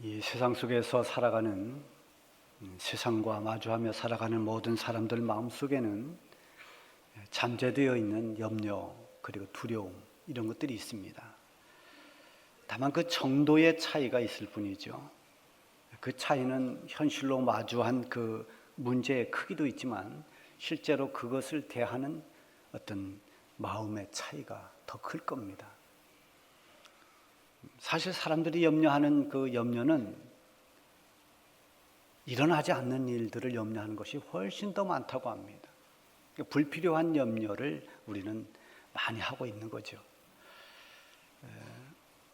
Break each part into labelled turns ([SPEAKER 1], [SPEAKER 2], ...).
[SPEAKER 1] 이 세상 속에서 살아가는 음, 세상과 마주하며 살아가는 모든 사람들 마음 속에는 잠재되어 있는 염려 그리고 두려움 이런 것들이 있습니다. 다만 그 정도의 차이가 있을 뿐이죠. 그 차이는 현실로 마주한 그 문제의 크기도 있지만 실제로 그것을 대하는 어떤 마음의 차이가 더 클 겁니다. 사실 사람들이 염려하는 그 염려는 일어나지 않는 일들을 염려하는 것이 훨씬 더 많다고 합니다. 불필요한 염려를 우리는 많이 하고 있는 거죠. 에,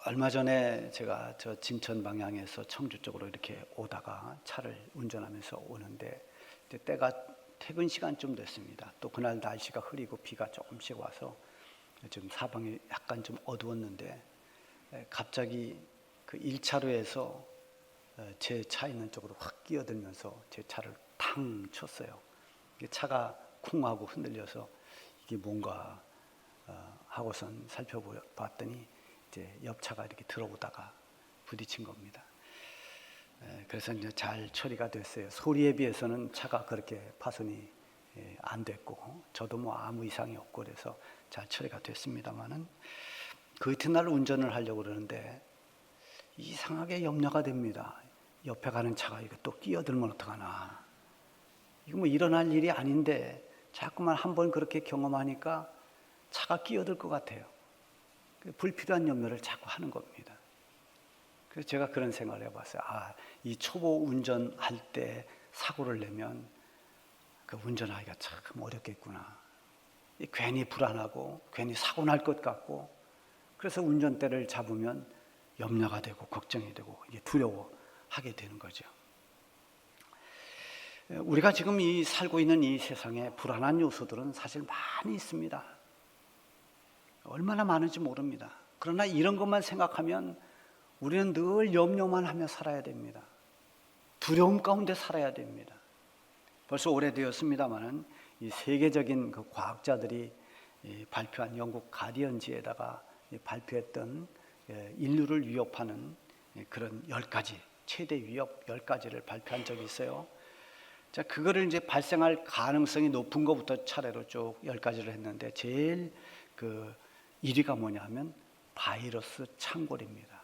[SPEAKER 1] 얼마 전에 제가 저 진천 방향에서 청주 쪽으로 이렇게 오다가 차를 운전하면서 오는데 때가 퇴근 시간쯤 됐습니다. 또 그날 날씨가 흐리고 비가 조금씩 와서 좀 사방이 약간 좀 어두웠는데 에, 갑자기 그 1차로에서 제 차 있는 쪽으로 확 끼어들면서 제 차를 탕 쳤어요. 차가 쿵 하고 흔들려서 이게 뭔가 어, 하고선 살펴봤더니 이제 옆 차가 이렇게 들어오다가 부딪힌 겁니다. 에, 그래서 이제 잘 처리가 됐어요. 소리에 비해서는 차가 그렇게 파손이 예, 안 됐고 저도 뭐 아무 이상이 없고 그래서 잘 처리가 됐습니다만은 그 이튿날 운전을 하려고 그러는데 이상하게 염려가 됩니다. 옆에 가는 차가 이거 또 끼어들면 어떡하나. 이거 뭐 일어날 일이 아닌데 자꾸만 한 번 그렇게 경험하니까 차가 끼어들 것 같아요. 그 불필요한 염려를 자꾸 하는 겁니다. 그래서 제가 그런 생각을 해봤어요. 아, 이 초보 운전할 때 사고를 내면 그 운전하기가 참 어렵겠구나. 괜히 불안하고 괜히 사고 날 것 같고 그래서 운전대를 잡으면 염려가 되고 걱정이 되고 두려워하게 되는 거죠. 우리가 지금 이 살고 있는 이 세상에 불안한 요소들은 사실 많이 있습니다. 얼마나 많은지 모릅니다. 그러나 이런 것만 생각하면 우리는 늘 염려만 하며 살아야 됩니다. 두려움 가운데 살아야 됩니다. 벌써 오래되었습니다만은 이 세계적인 그 과학자들이 발표한 영국 가디언지에다가 발표했던 예, 인류를 위협하는 예, 그런 열 가지 최대 위협 열 가지를 발표한 적이 있어요. 자 그거를 이제 발생할 가능성이 높은 것부터 차례로 쭉 열 가지를 했는데 제일 그 1위가 뭐냐면 바이러스 창궐입니다.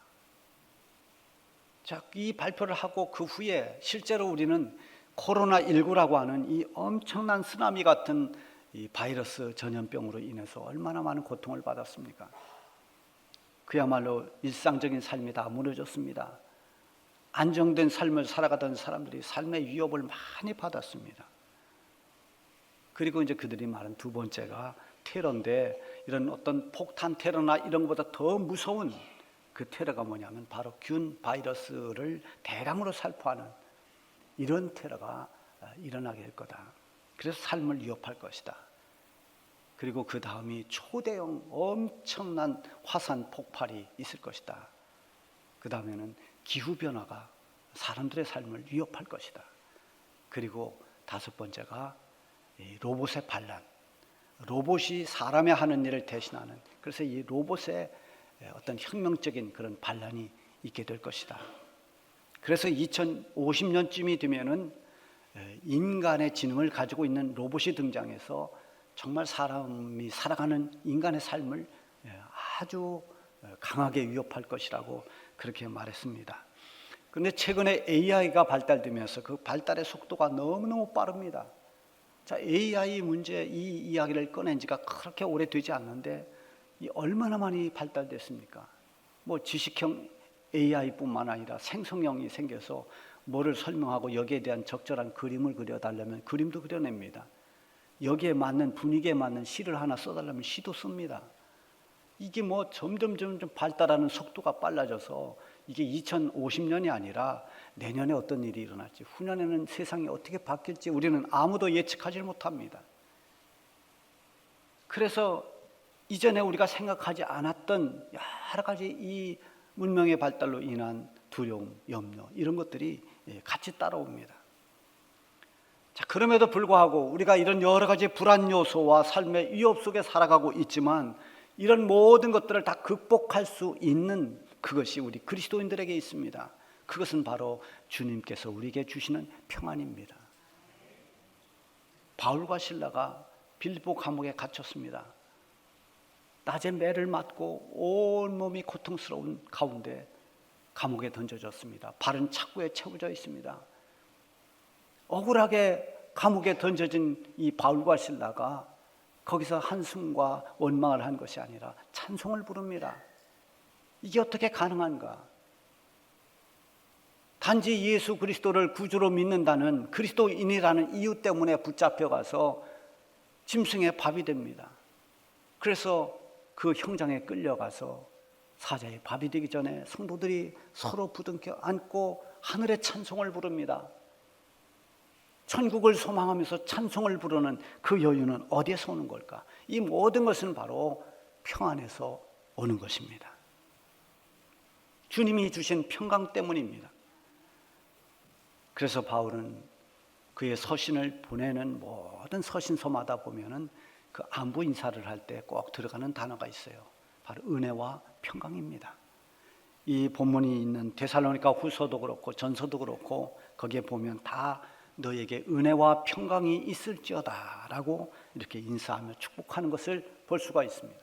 [SPEAKER 1] 자, 이 발표를 하고 그 후에 실제로 우리는 코로나 19라고 하는 이 엄청난 쓰나미 같은 이 바이러스 전염병으로 인해서 얼마나 많은 고통을 받았습니까? 그야말로 일상적인 삶이 다 무너졌습니다. 안정된 삶을 살아가던 사람들이 삶의 위협을 많이 받았습니다. 그리고 이제 그들이 말한 두 번째가 테러인데 이런 어떤 폭탄 테러나 이런 것보다 더 무서운 그 테러가 뭐냐면 바로 균 바이러스를 대량으로 살포하는 이런 테러가 일어나게 될 거다. 그래서 삶을 위협할 것이다. 그리고 그 다음이 초대형 엄청난 화산 폭발이 있을 것이다. 그 다음에는 기후 변화가 사람들의 삶을 위협할 것이다. 그리고 다섯 번째가 로봇의 반란. 로봇이 사람이 하는 일을 대신하는 그래서 이 로봇의 어떤 혁명적인 그런 반란이 있게 될 것이다. 그래서 2050년쯤이 되면은 인간의 지능을 가지고 있는 로봇이 등장해서 정말 사람이 살아가는 인간의 삶을 아주 강하게 위협할 것이라고 그렇게 말했습니다. 그런데 최근에 AI가 발달되면서 그 발달의 속도가 너무너무 빠릅니다. 자, AI 문제 이 이야기를 꺼낸 지가 그렇게 오래되지 않는데 얼마나 많이 발달됐습니까? 뭐 지식형 AI뿐만 아니라 생성형이 생겨서 뭐를 설명하고 여기에 대한 적절한 그림을 그려달라면 그림도 그려냅니다. 여기에 맞는 분위기에 맞는 시를 하나 써달라면 시도 씁니다. 이게 뭐 점점 점점 발달하는 속도가 빨라져서 이게 2050년이 아니라 내년에 어떤 일이 일어날지 후년에는 세상이 어떻게 바뀔지 우리는 아무도 예측하지 못합니다. 그래서 이전에 우리가 생각하지 않았던 여러 가지 이 문명의 발달로 인한 두려움, 염려 이런 것들이 같이 따라옵니다. 자, 그럼에도 불구하고 우리가 이런 여러 가지 불안 요소와 삶의 위협 속에 살아가고 있지만 이런 모든 것들을 다 극복할 수 있는 그것이 우리 그리스도인들에게 있습니다. 그것은 바로 주님께서 우리에게 주시는 평안입니다. 바울과 신라가 빌보 감옥에 갇혔습니다. 낮에 매를 맞고 온 몸이 고통스러운 가운데 감옥에 던져졌습니다. 발은 착고에 채워져 있습니다. 억울하게 감옥에 던져진 이 바울과 신라가 거기서 한숨과 원망을 한 것이 아니라 찬송을 부릅니다. 이게 어떻게 가능한가? 단지 예수 그리스도를 구주로 믿는다는 그리스도인이라는 이유 때문에 붙잡혀가서 짐승의 밥이 됩니다. 그래서 그 형장에 끌려가서 사자의 밥이 되기 전에 성도들이 서로 부둥켜 안고 하늘의 찬송을 부릅니다. 천국을 소망하면서 찬송을 부르는 그 여유는 어디에서 오는 걸까? 이 모든 것은 바로 평안에서 오는 것입니다. 주님이 주신 평강 때문입니다. 그래서 바울은 그의 서신을 보내는 모든 서신서마다 보면은 그 안부 인사를 할 때 꼭 들어가는 단어가 있어요. 바로 은혜와 평강입니다. 이 본문이 있는 데살로니가 후서도 그렇고 전서도 그렇고 거기에 보면 다 너에게 은혜와 평강이 있을지어다라고 이렇게 인사하며 축복하는 것을 볼 수가 있습니다.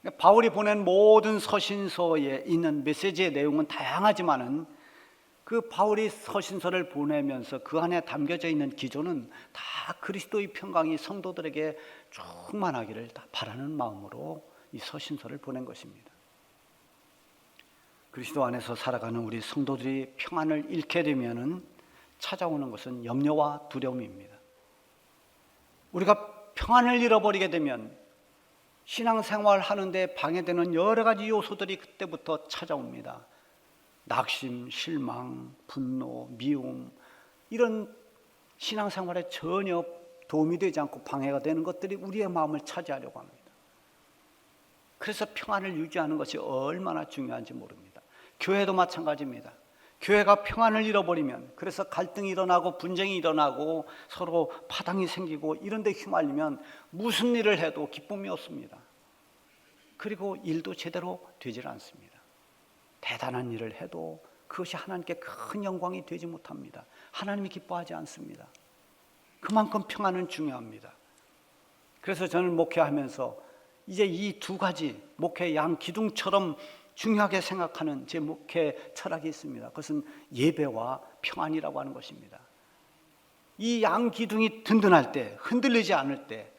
[SPEAKER 1] 그러니까 바울이 보낸 모든 서신서에 있는 메시지의 내용은 다양하지만은 그 바울이 서신서를 보내면서 그 안에 담겨져 있는 기조는 다 그리스도의 평강이 성도들에게 충만하기를 다 바라는 마음으로 이 서신서를 보낸 것입니다. 그리스도 안에서 살아가는 우리 성도들이 평안을 잃게 되면은 찾아오는 것은 염려와 두려움입니다. 우리가 평안을 잃어버리게 되면 신앙생활 하는데 방해되는 여러 가지 요소들이 그때부터 찾아옵니다. 낙심, 실망, 분노, 미움 이런 신앙생활에 전혀 도움이 되지 않고 방해가 되는 것들이 우리의 마음을 차지하려고 합니다. 그래서 평안을 유지하는 것이 얼마나 중요한지 모릅니다. 교회도 마찬가지입니다. 교회가 평안을 잃어버리면 그래서 갈등이 일어나고 분쟁이 일어나고 서로 파당이 생기고 이런 데 휘말리면 무슨 일을 해도 기쁨이 없습니다. 그리고 일도 제대로 되질 않습니다. 대단한 일을 해도 그것이 하나님께 큰 영광이 되지 못합니다. 하나님이 기뻐하지 않습니다. 그만큼 평안은 중요합니다. 그래서 저는 목회하면서 이제 이 두 가지 목회 양 기둥처럼 중요하게 생각하는 제 목회 철학이 있습니다. 그것은 예배와 평안이라고 하는 것입니다. 이 양 기둥이 든든할 때, 흔들리지 않을 때,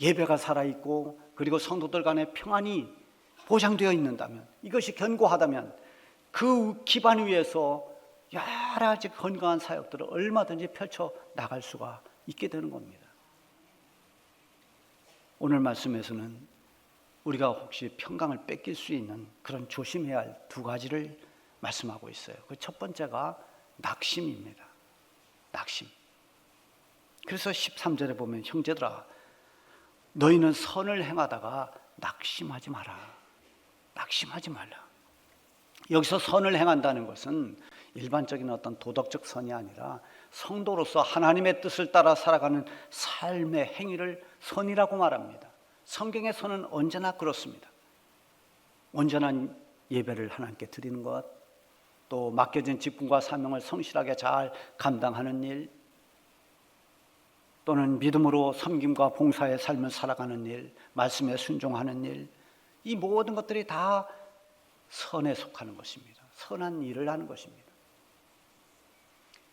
[SPEAKER 1] 예배가 살아있고, 그리고 성도들 간의 평안이 보장되어 있는다면, 이것이 견고하다면, 그 기반 위에서 여러 가지 건강한 사역들을 얼마든지 펼쳐 나갈 수가 있게 되는 겁니다. 오늘 말씀에서는 우리가 혹시 평강을 뺏길 수 있는 그런 조심해야 할 두 가지를 말씀하고 있어요. 그 첫 번째가 낙심입니다. 낙심. 그래서 13절에 보면 형제들아 너희는 선을 행하다가 낙심하지 마라. 낙심하지 말라. 여기서 선을 행한다는 것은 일반적인 어떤 도덕적 선이 아니라 성도로서 하나님의 뜻을 따라 살아가는 삶의 행위를 선이라고 말합니다. 선은 언제나 그렇습니다. 온전한 예배를 하나님께 드리는 것, 또 맡겨진 직분과 사명을 성실하게 잘 감당하는 일, 또는 믿음으로 섬김과 봉사의 삶을 살아가는 일, 말씀에 순종하는 일, 이 모든 것들이 다 선에 속하는 것입니다. 선한 일을 하는 것입니다.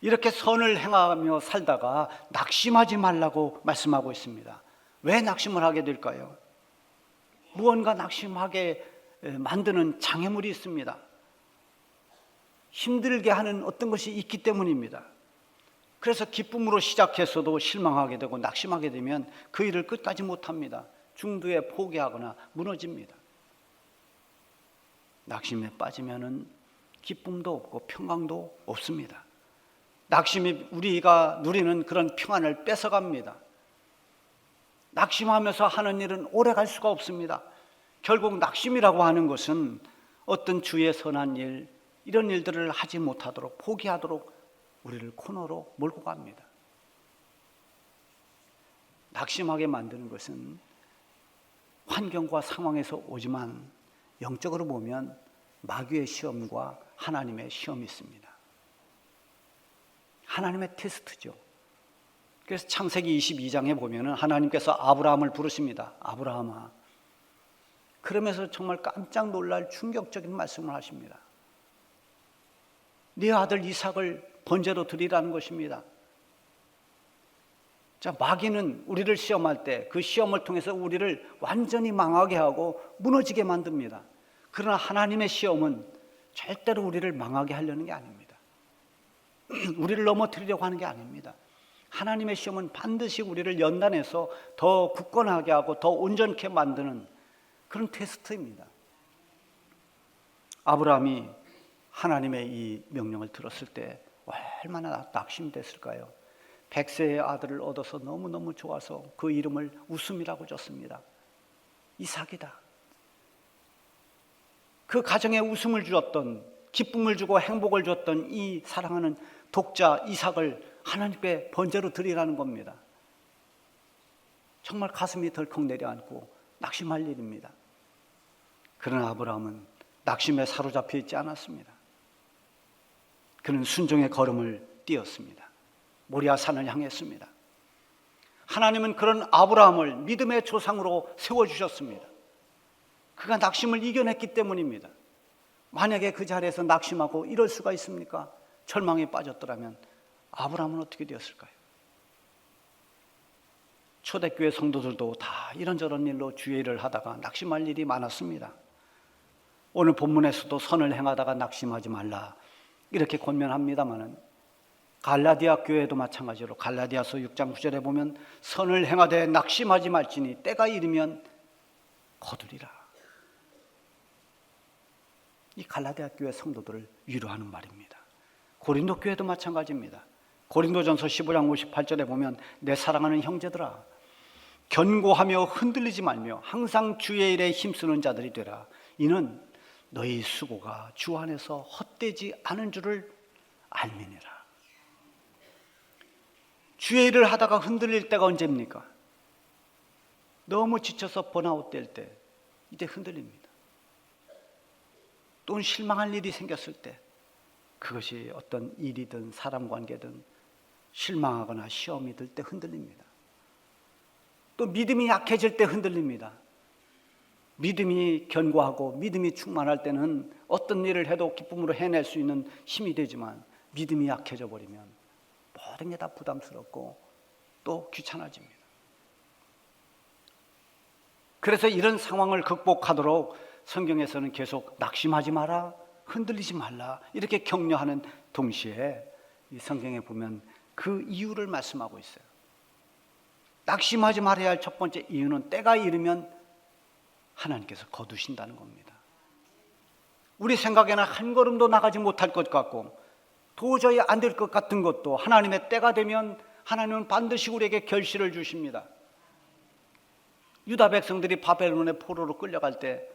[SPEAKER 1] 이렇게 선을 행하며 살다가 낙심하지 말라고 말씀하고 있습니다. 왜 낙심을 하게 될까요? 무언가 낙심하게 만드는 장애물이 있습니다. 힘들게 하는 어떤 것이 있기 때문입니다. 그래서 기쁨으로 시작했어도 실망하게 되고 낙심하게 되면 그 일을 끝까지 못합니다. 중도에 포기하거나 무너집니다. 낙심에 빠지면은 기쁨도 없고 평강도 없습니다. 낙심이 우리가 누리는 그런 평안을 뺏어갑니다. 낙심하면서 하는 일은 오래 갈 수가 없습니다. 결국 낙심이라고 하는 것은 어떤 주의 선한 일, 이런 일들을 하지 못하도록 포기하도록 우리를 코너로 몰고 갑니다. 낙심하게 만드는 것은 환경과 상황에서 오지만 영적으로 보면 마귀의 시험과 하나님의 시험이 있습니다. 하나님의 테스트죠. 그래서 창세기 22장에 보면은 하나님께서 아브라함을 부르십니다. 아브라함아. 그러면서 정말 깜짝 놀랄 충격적인 말씀을 하십니다. 네 아들 이삭을 번제로 드리라는 것입니다. 자, 마귀는 우리를 시험할 때 그 시험을 통해서 우리를 완전히 망하게 하고 무너지게 만듭니다. 그러나 하나님의 시험은 절대로 우리를 망하게 하려는 게 아닙니다. 우리를 넘어뜨리려고 하는 게 아닙니다. 하나님의 시험은 반드시 우리를 연단해서 더 굳건하게 하고 더 온전케 만드는 그런 테스트입니다. 아브라함이 하나님의 이 명령을 들었을 때 얼마나 낙심됐을까요? 백세의 아들을 얻어서 너무너무 좋아서 그 이름을 웃음이라고 줬습니다. 이삭이다. 그 가정에 웃음을 주었던 기쁨을 주고 행복을 줬던 이 사랑하는 독자 이삭을 하나님께 번제로 드리라는 겁니다. 정말 가슴이 덜컥 내려앉고 낙심할 일입니다. 그러나 아브라함은 낙심에 사로잡혀 있지 않았습니다. 그는 순종의 걸음을 띄었습니다. 모리아 산을 향했습니다. 하나님은 그런 아브라함을 믿음의 조상으로 세워 주셨습니다. 그가 낙심을 이겨냈기 때문입니다. 만약에 그 자리에서 낙심하고 이럴 수가 있습니까? 절망에 빠졌더라면 아브라함은 어떻게 되었을까요? 초대교회 성도들도 다 이런저런 일로 주의를 하다가 낙심할 일이 많았습니다. 오늘 본문에서도 선을 행하다가 낙심하지 말라 이렇게 권면합니다마는 갈라디아 교회도 마찬가지로 갈라디아서 6장 9절에 보면 선을 행하되 낙심하지 말지니 때가 이르면 거두리라. 이 갈라디아 교회 성도들을 위로하는 말입니다. 고린도 교회도 마찬가지입니다. 고린도전서 15장 58절에 보면 내 사랑하는 형제들아 견고하며 흔들리지 말며 항상 주의 일에 힘쓰는 자들이 되라. 이는 너희 수고가 주 안에서 헛되지 않은 줄을 알미니라. 주의 일을 하다가 흔들릴 때가 언제입니까? 너무 지쳐서 번아웃 될 때, 이때 흔들립니다. 또 실망할 일이 생겼을 때, 그것이 어떤 일이든 사람 관계든 실망하거나 시험이 들 때 흔들립니다. 또 믿음이 약해질 때 흔들립니다. 믿음이 견고하고 믿음이 충만할 때는 어떤 일을 해도 기쁨으로 해낼 수 있는 힘이 되지만 믿음이 약해져 버리면 모든 게 다 부담스럽고 또 귀찮아집니다. 그래서 이런 상황을 극복하도록 성경에서는 계속 낙심하지 마라, 흔들리지 말라 이렇게 격려하는 동시에 이 성경에 보면 그 이유를 말씀하고 있어요. 낙심하지 말아야 할 첫 번째 이유는 때가 이르면 하나님께서 거두신다는 겁니다. 우리 생각에는 한 걸음도 나가지 못할 것 같고 도저히 안 될 것 같은 것도 하나님의 때가 되면 하나님은 반드시 우리에게 결실을 주십니다. 유다 백성들이 바벨론의 포로로 끌려갈 때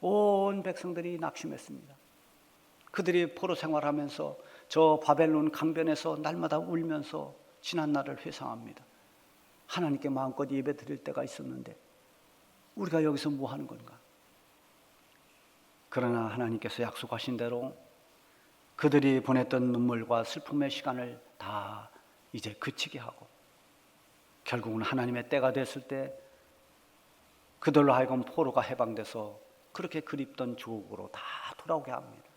[SPEAKER 1] 온 백성들이 낙심했습니다. 그들이 포로 생활하면서 저 바벨론 강변에서 날마다 울면서 지난 날을 회상합니다. 하나님께 마음껏 예배 드릴 때가 있었는데 우리가 여기서 뭐 하는 건가? 그러나 하나님께서 약속하신 대로 그들이 보냈던 눈물과 슬픔의 시간을 다 이제 그치게 하고 결국은 하나님의 때가 됐을 때 그들로 하여금 포로가 해방돼서 그렇게 그립던 조국으로 다 돌아오게 합니다.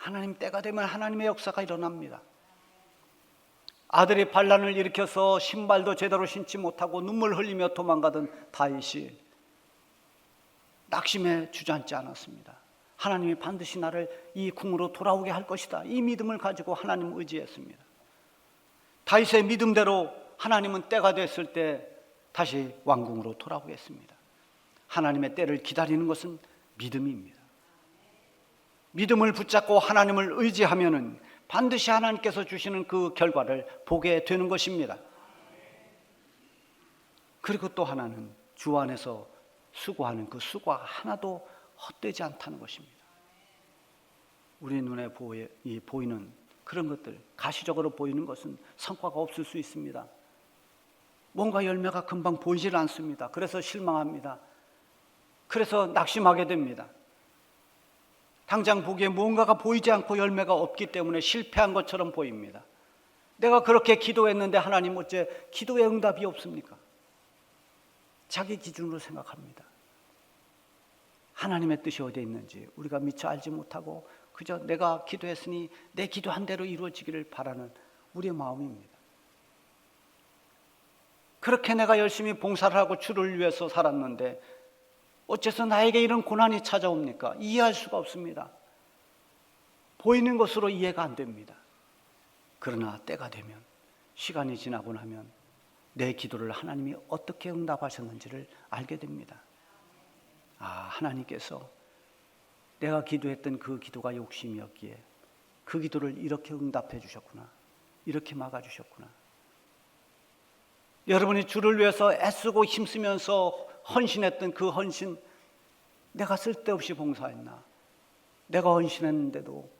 [SPEAKER 1] 하나님 때가 되면 하나님의 역사가 일어납니다. 아들이 반란을 일으켜서 신발도 제대로 신지 못하고 눈물 흘리며 도망가던 다윗이 낙심에 주저앉지 않았습니다. 하나님이 반드시 나를 이 궁으로 돌아오게 할 것이다. 이 믿음을 가지고 하나님 의지했습니다. 다윗의 믿음대로 하나님은 때가 됐을 때 다시 왕궁으로 돌아오겠습니다. 하나님의 때를 기다리는 것은 믿음입니다. 믿음을 붙잡고 하나님을 의지하면은 반드시 하나님께서 주시는 그 결과를 보게 되는 것입니다. 그리고 또 하나는 주 안에서 수고하는 그 수고가 하나도 헛되지 않다는 것입니다. 우리 눈에 보이는 그런 것들, 가시적으로 보이는 것은 성과가 없을 수 있습니다. 뭔가 열매가 금방 보이질 않습니다. 그래서 실망합니다. 그래서 낙심하게 됩니다. 당장 보기에 무언가가 보이지 않고 열매가 없기 때문에 실패한 것처럼 보입니다. 내가 그렇게 기도했는데 하나님 어째 기도의 응답이 없습니까? 자기 기준으로 생각합니다. 하나님의 뜻이 어디에 있는지 우리가 미처 알지 못하고 그저 내가 기도했으니 내 기도한 대로 이루어지기를 바라는 우리의 마음입니다. 그렇게 내가 열심히 봉사를 하고 주를 위해서 살았는데 어째서 나에게 이런 고난이 찾아옵니까? 이해할 수가 없습니다. 보이는 것으로 이해가 안 됩니다. 그러나 때가 되면 시간이 지나고 나면 내 기도를 하나님이 어떻게 응답하셨는지를 알게 됩니다. 아, 하나님께서 내가 기도했던 그 기도가 욕심이었기에 그 기도를 이렇게 응답해 주셨구나. 이렇게 막아 주셨구나. 여러분이 주를 위해서 애쓰고 힘쓰면서 헌신했던 그 헌신 내가 쓸데없이 봉사했나? 내가 헌신했는데도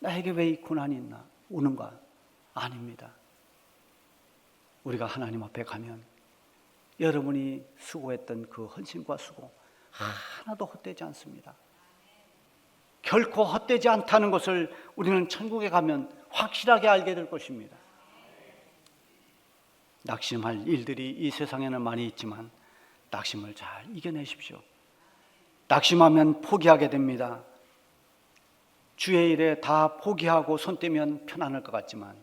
[SPEAKER 1] 나에게 왜 이 고난이 있나? 오는가? 아닙니다. 우리가 하나님 앞에 가면 여러분이 수고했던 그 헌신과 수고 하나도 헛되지 않습니다. 결코 헛되지 않다는 것을 우리는 천국에 가면 확실하게 알게 될 것입니다. 낙심할 일들이 이 세상에는 많이 있지만 낙심을 잘 이겨내십시오. 낙심하면 포기하게 됩니다. 주의 일에 다 포기하고 손 떼면 편안할 것 같지만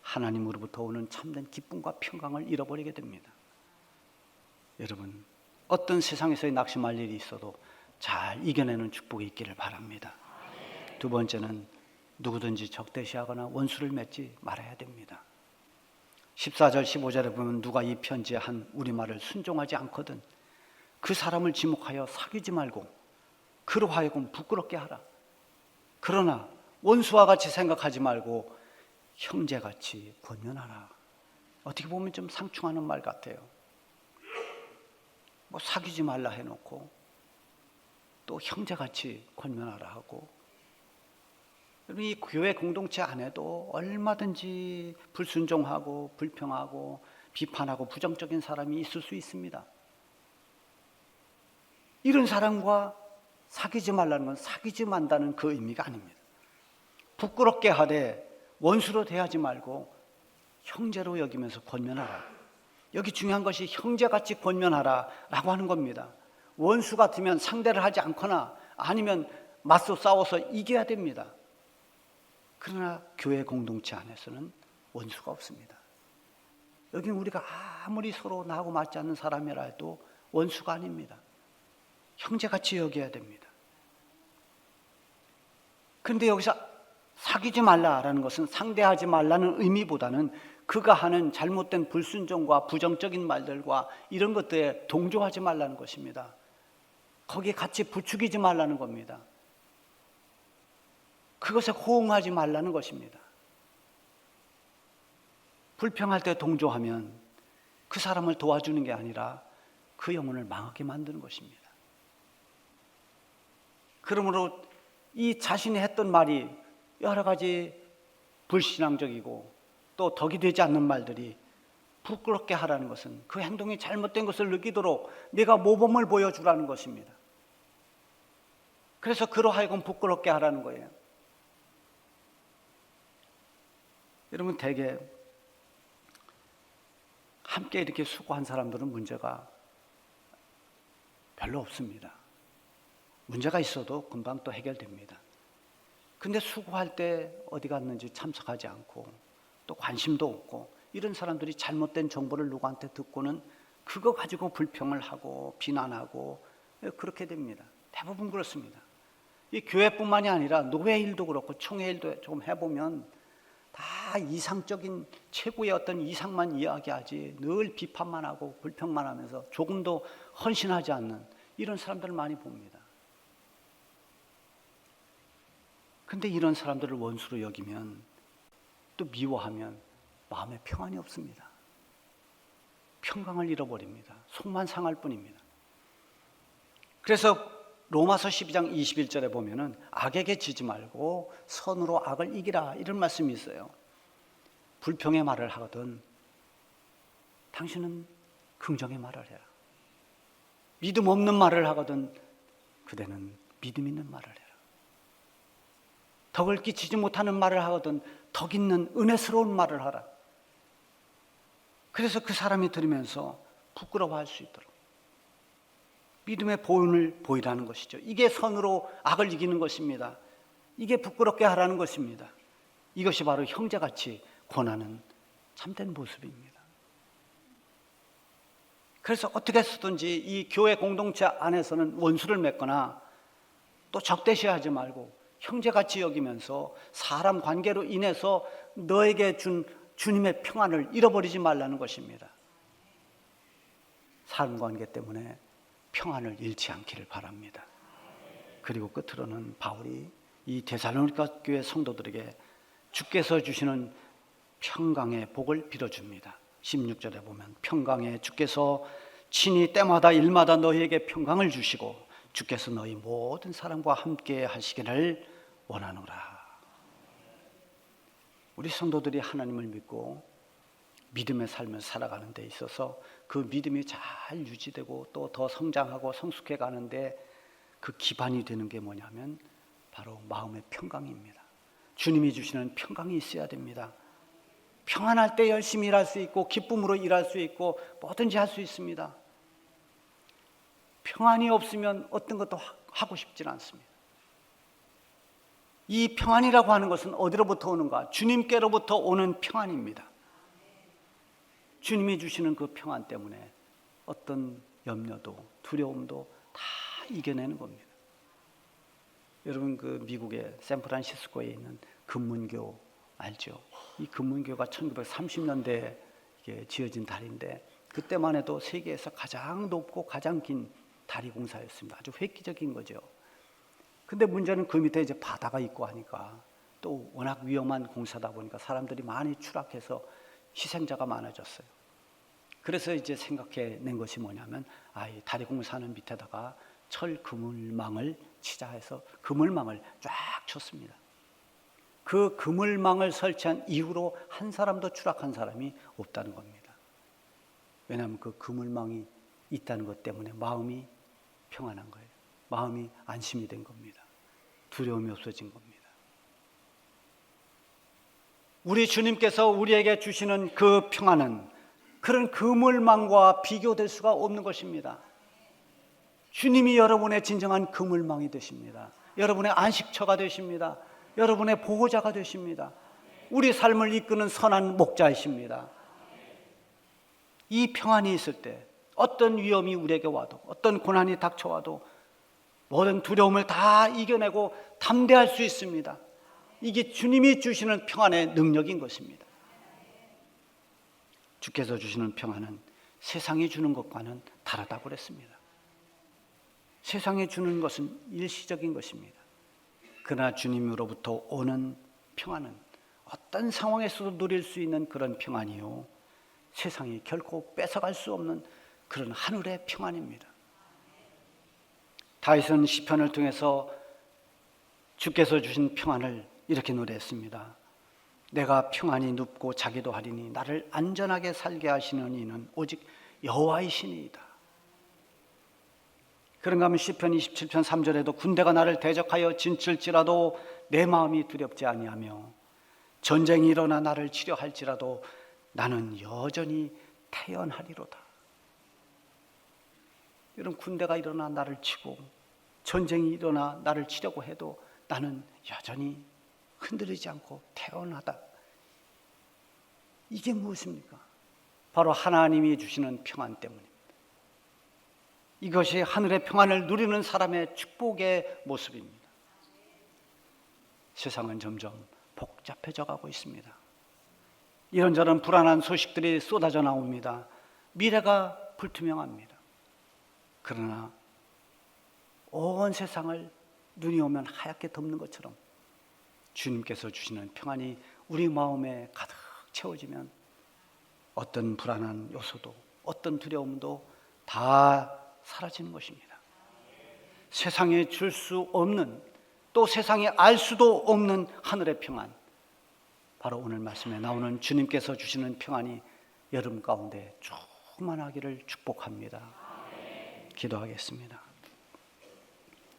[SPEAKER 1] 하나님으로부터 오는 참된 기쁨과 평강을 잃어버리게 됩니다. 여러분, 어떤 세상에서의 낙심할 일이 있어도 잘 이겨내는 축복이 있기를 바랍니다. 두 번째는 누구든지 적대시하거나 원수를 맺지 말아야 됩니다. 14절 15절에 보면 누가 이 편지에 한 우리말을 순종하지 않거든 그 사람을 지목하여 사귀지 말고 그로 하여금 부끄럽게 하라. 그러나 원수와 같이 생각하지 말고 형제같이 권면하라. 어떻게 보면 좀 상충하는 말 같아요. 뭐 사귀지 말라 해놓고 또 형제같이 권면하라 하고 이 교회 공동체 안에도 얼마든지 불순종하고 불평하고 비판하고 부정적인 사람이 있을 수 있습니다. 이런 사람과 사귀지 말라는 건 사귀지 만다는 그 의미가 아닙니다. 부끄럽게 하되 원수로 대하지 말고 형제로 여기면서 권면하라. 여기 중요한 것이 형제같이 권면하라 라고 하는 겁니다. 원수 같으면 상대를 하지 않거나 아니면 맞서 싸워서 이겨야 됩니다. 그러나 교회 공동체 안에서는 원수가 없습니다. 여기 우리가 아무리 서로 나하고 맞지 않는 사람이라 해도 원수가 아닙니다. 형제같이 여겨야 됩니다. 그런데 여기서 사귀지 말라라는 것은 상대하지 말라는 의미보다는 그가 하는 잘못된 불순종과 부정적인 말들과 이런 것들에 동조하지 말라는 것입니다. 거기에 같이 부추기지 말라는 겁니다. 그것에 호응하지 말라는 것입니다. 불평할 때 동조하면 그 사람을 도와주는 게 아니라 그 영혼을 망하게 만드는 것입니다. 그러므로 이 자신이 했던 말이 여러 가지 불신앙적이고 또 덕이 되지 않는 말들이 부끄럽게 하라는 것은 그 행동이 잘못된 것을 느끼도록 내가 모범을 보여주라는 것입니다. 그래서 그로 하여금 부끄럽게 하라는 거예요. 여러분 대개 함께 이렇게 수고한 사람들은 문제가 별로 없습니다. 문제가 있어도 금방 또 해결됩니다. 근데 수고할 때 어디 갔는지 참석하지 않고 또 관심도 없고 이런 사람들이 잘못된 정보를 누구한테 듣고는 그거 가지고 불평을 하고 비난하고 그렇게 됩니다. 대부분 그렇습니다. 이 교회뿐만이 아니라 노회 일도 그렇고 총회 일도 조금 해보면 다 이상적인 최고의 어떤 이상만 이야기하지 늘 비판만 하고 불평만 하면서 조금도 헌신하지 않는 이런 사람들을 많이 봅니다. 근데 이런 사람들을 원수로 여기면 또 미워하면 마음에 평안이 없습니다. 평강을 잃어버립니다. 속만 상할 뿐입니다. 그래서 로마서 12장 21절에 보면은 악에게 지지 말고 선으로 악을 이기라 이런 말씀이 있어요. 불평의 말을 하거든 당신은 긍정의 말을 해라. 믿음 없는 말을 하거든 그대는 믿음 있는 말을 해라. 덕을 끼치지 못하는 말을 하거든 덕 있는 은혜스러운 말을 하라. 그래서 그 사람이 들으면서 부끄러워할 수 있도록 믿음의 보온을 보이라는 것이죠. 이게 선으로 악을 이기는 것입니다. 이게 부끄럽게 하라는 것입니다. 이것이 바로 형제같이 권하는 참된 모습입니다. 그래서 어떻게 해서든지 이 교회 공동체 안에서는 원수를 맺거나 또 적대시하지 말고 형제같이 여기면서 사람 관계로 인해서 너에게 준 주님의 평안을 잃어버리지 말라는 것입니다. 사람 관계 때문에 평안을 잃지 않기를 바랍니다. 그리고 끝으로는 바울이 이 데살로니가 교회 성도들에게 주께서 주시는 평강의 복을 빌어줍니다. 16절에 보면 평강의 주께서 친히 때마다 일마다 너희에게 평강을 주시고 주께서 너희 모든 사람과 함께 하시기를 원하노라. 우리 성도들이 하나님을 믿고 믿음의 삶을 살아가는 데 있어서 그 믿음이 잘 유지되고 또 더 성장하고 성숙해 가는데 그 기반이 되는 게 뭐냐면 바로 마음의 평강입니다. 주님이 주시는 평강이 있어야 됩니다. 평안할 때 열심히 일할 수 있고 기쁨으로 일할 수 있고 뭐든지 할 수 있습니다. 평안이 없으면 어떤 것도 하- 하고 싶지 않습니다. 이 평안이라고 하는 것은 어디로부터 오는가? 주님께로부터 오는 평안입니다. 주님이 주시는 그 평안 때문에 어떤 염려도 두려움도 다 이겨내는 겁니다. 여러분 그 미국의 샌프란시스코에 있는 금문교 알죠? 이 금문교가 1930년대에 이게 지어진 다리인데 그때만 해도 세계에서 가장 높고 가장 긴 다리 공사였습니다. 아주 획기적인 거죠. 근데 문제는 그 밑에 이제 바다가 있고 하니까 또 워낙 위험한 공사다 보니까 사람들이 많이 추락해서 희생자가 많아졌어요. 그래서 이제 생각해 낸 것이 뭐냐면 아, 이 다리 공사하는 밑에다가 철 그물망을 치자 해서 그물망을 쫙 쳤습니다. 그 그물망을 설치한 이후로 한 사람도 추락한 사람이 없다는 겁니다. 왜냐하면 그 그물망이 있다는 것 때문에 마음이 평안한 거예요. 마음이 안심이 된 겁니다. 두려움이 없어진 겁니다. 우리 주님께서 우리에게 주시는 그 평안은 그런 그물망과 비교될 수가 없는 것입니다. 주님이 여러분의 진정한 그물망이 되십니다. 여러분의 안식처가 되십니다. 여러분의 보호자가 되십니다. 우리 삶을 이끄는 선한 목자이십니다. 이 평안이 있을 때 어떤 위험이 우리에게 와도 어떤 고난이 닥쳐와도 모든 두려움을 다 이겨내고 담대할 수 있습니다. 이게 주님이 주시는 평안의 능력인 것입니다. 주께서 주시는 평안은 세상이 주는 것과는 다르다고 그랬습니다. 세상에 주는 것은 일시적인 것입니다. 그러나 주님으로부터 오는 평안은 어떤 상황에서도 누릴 수 있는 그런 평안이요. 세상이 결코 뺏어갈 수 없는 그런 하늘의 평안입니다. 다윗은 시편을 통해서 주께서 주신 평안을 이렇게 노래했습니다. 내가 평안히 눕고 자기도 하리니 나를 안전하게 살게 하시는 이는 오직 여호와이시니이다. 그런가 하면 시편 27편 3절에도 군대가 나를 대적하여 진칠지라도 내 마음이 두렵지 아니하며 전쟁이 일어나 나를 치료할지라도 나는 여전히 태연하리로다. 이런 군대가 일어나 나를 치고 전쟁이 일어나 나를 치려고 해도 나는 여전히 흔들리지 않고 태연하다. 이게 무엇입니까? 바로 하나님이 주시는 평안 때문입니다. 이것이 하늘의 평안을 누리는 사람의 축복의 모습입니다. 세상은 점점 복잡해져 가고 있습니다. 이런저런 불안한 소식들이 쏟아져 나옵니다. 미래가 불투명합니다. 그러나 온 세상을 눈이 오면 하얗게 덮는 것처럼 주님께서 주시는 평안이 우리 마음에 가득 채워지면 어떤 불안한 요소도 어떤 두려움도 다 사라지는 것입니다. 세상에 줄 수 없는 또 세상에 알 수도 없는 하늘의 평안. 바로 오늘 말씀에 나오는 주님께서 주시는 평안이 여름 가운데 충만하기를 축복합니다. 기도하겠습니다.